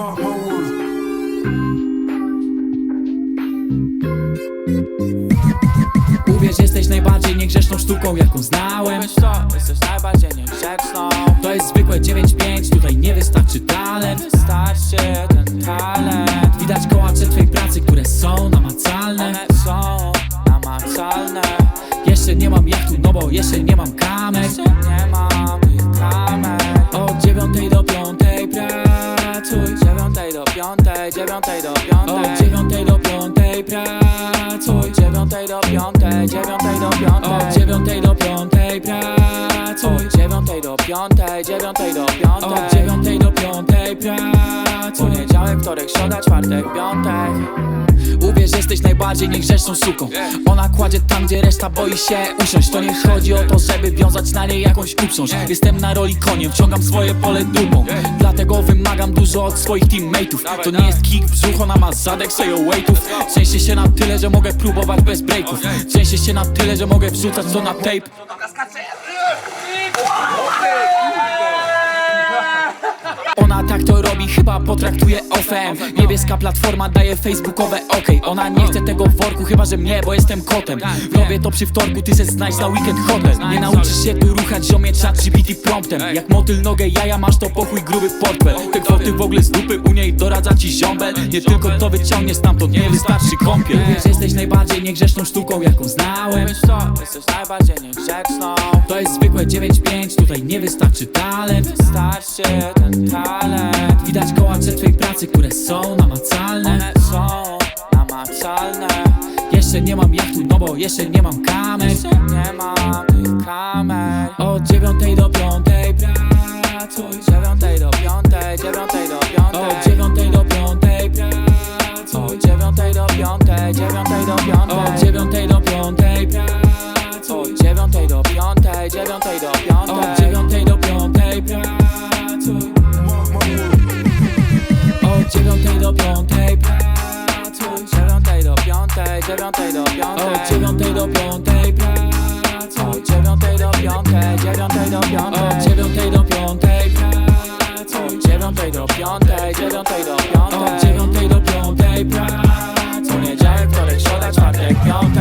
mark my words. Uwierz, jesteś najbardziej niegrzeczną sztuką, jaką znałem. Powiedz to, jesteś najbardziej niegrzeczną. To jest zwykłe 9-5, tutaj nie wystarczy talent. Wystarczy ten talent. Widać kołacze twojej pracy, które są namacalne. One są namacalne. Jeszcze nie mam jachtu, no bo jeszcze nie mam kamer. Jeszcze nie mam pracuj. Dziewiątej do piątej, dziewiątej do piątej. Od dziewiątej do piątej pracuj. Dziewiątej do piątej, dziewiątej do piątej. Od dziewiątej do piątej pracuj. Od dziewiątej do piątej, dziewiątej do Od piątej dziewiątej do piątej pracuj. Poniedziałek, wtorek, środa, czwartek, piątek Uwierz, jesteś najbardziej niegrzeczną suką. Ona kładzie tam, gdzie reszta boi się usiąść. To nie chodzi o to, żeby wiązać na niej jakąś uprząż Jestem na roli koniem, wciągam swoje pole dupą Dlatego wymagam dużo od swoich teammateów. To nie jest kick w brzuch, ona ma zadek swoją weightów się na tyle, że mogę próbować bez breaków. Trzęsie się na tyle, że mogę wrzucać to na tape Ona tak to robi, chyba potraktuje OFM Niebieska platforma daje facebookowe okej Ona nie chce tego w worku, chyba że mnie, bo jestem kotem. Robię to przy wtorku, ty se znajdź na weekend hotel. Nie nauczysz się tu ruchać ziomie chat GPT promptem. Jak motyl nogę jaja masz to pochuj gruby portfel. Te kwoty w ogóle z dupy u niej doradza ci ziombel Nie tylko to wyciągniesz stamtąd, nie wystarczy kąpiel. Wiesz, jesteś najbardziej niegrzeczną sztuką jaką znałem. Jesteś najbardziej niegrzeczną. To jest zwykłe 9-5, tutaj nie wystarczy talent. Wystarczy ten talent Widać kołacze twej pracy, które są namacalne. One są namacalne. Jeszcze nie mam jachtu, no bo jeszcze nie mam kamer. Jeszcze nie mam tych kamer. Od dziewiątej do piątej pracuj dziewiątej do piątej. Od dziewiątej do piątej. Praca Od dziewiątej do piątej, dziewiątej do piątej. Od dziewiątej do piątej. Praca Od dziewiątej do piątej, dziewiątej do piątej. Od dziewiątej do piątej. Praca Poniedziałek, wtorek, środa, czwartek, piątek.